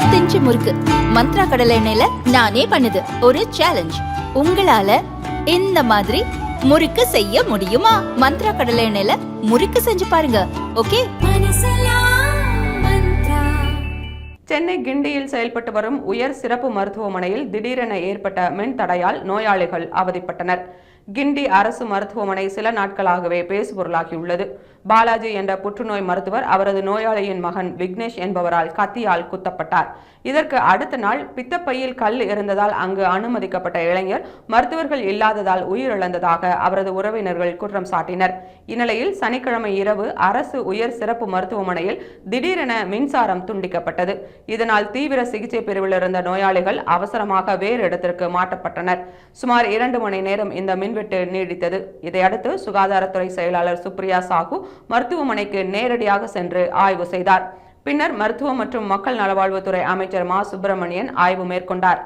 இருபத்தஞ்சு முறுக்கு. மந்த்ரா கடலை எண்ணெயில நானே பண்ணுது. ஒரு சேலஞ்ச் உங்களால இந்த மாதிரி முறுக்கு செய்ய முடியுமா? மந்த்ரா கடலை எண்ணெயில முறுக்கு செஞ்சு பாருங்க. ஓகே? சென்னை கிண்டியில் செயல்பட்டு வரும் உயர் சிறப்பு மருத்துவமனையில் திடீரென ஏற்பட்ட மின் தடையால் நோயாளிகள் அவதிப்பட்டனர். கிண்டி அரசு மருத்துவமனை சில நாட்களாகவே பேசுபொருளாகியுள்ளது. பாலாஜி என்ற புற்றுநோய் மருத்துவர் அவரது நோயாளியின் மகன் விக்னேஷ் என்பவரால் கத்தியால் குத்தப்பட்டார். இதற்கு அடுத்த நாள் பித்தப்பையில் கல் இருந்ததால் அங்கு அனுமதிக்கப்பட்ட இளைஞர் மருத்துவர்கள் இல்லாததால் உயிரிழந்ததாக அவரது உறவினர்கள் குற்றம் சாட்டினர். இந்நிலையில் சனிக்கிழமை இரவு அரசு உயர் சிறப்பு மருத்துவமனையில் திடீரென மின்சாரம் துண்டிக்கப்பட்டது. இதனால் தீவிர சிகிச்சை பிரிவில் இருந்த நோயாளிகள் அவசரமாக வேறு இடத்திற்கு மாற்றப்பட்டனர். சுமார் இரண்டு மணி நேரம் இந்த மின்வெட்டு நீடித்தது. இதையடுத்து சுகாதாரத்துறை செயலாளர் சுப்ரியா சாகு மருத்துவமனைக்கு நேரடியாக சென்று ஆய்வு செய்தார். பின்னர் மருத்துவ மற்றும் மக்கள் நலவாழ்வுத்துறை அமைச்சர் மா. சுப்பிரமணியன் ஆய்வு மேற்கொண்டார்.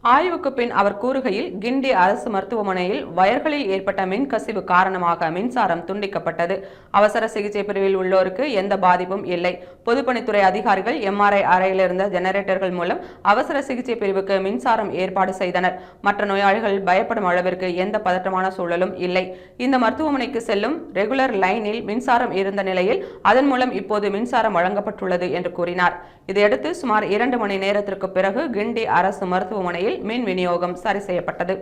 ஆய்வுக்கு பின் அவர் கூறுகையில் கிண்டி அரசு மருத்துவமனையில் வயர்களில் ஏற்பட்ட மின் கசிவு காரணமாக மின்சாரம் துண்டிக்கப்பட்டது. அவசர சிகிச்சை பிரிவில் உள்ளோருக்கு எந்த பாதிப்பும் இல்லை. பொதுப்பணித்துறை அதிகாரிகள் எம்ஆர்ஐ அறையில் இருந்த ஜெனரேட்டர்கள் மூலம் அவசர சிகிச்சை பிரிவுக்கு மின்சாரம் ஏற்பாடு செய்தனர். மற்ற நோயாளிகள் பயப்படும் அளவிற்கு எந்த பதற்றமான சூழலும் இல்லை. இந்த மருத்துவமனைக்கு செல்லும் ரெகுலர் லைனில் மின்சாரம் இருந்த நிலையில் அதன் மூலம் இப்போது மின்சாரம் வழங்கப்பட்டுள்ளது என்று கூறினார். இதையடுத்து சுமார் இரண்டு மணி நேரத்திற்கு பிறகு கிண்டி அரசு மருத்துவமனையில் மின் விநியோகம் சரி செய்யப்பட்டது.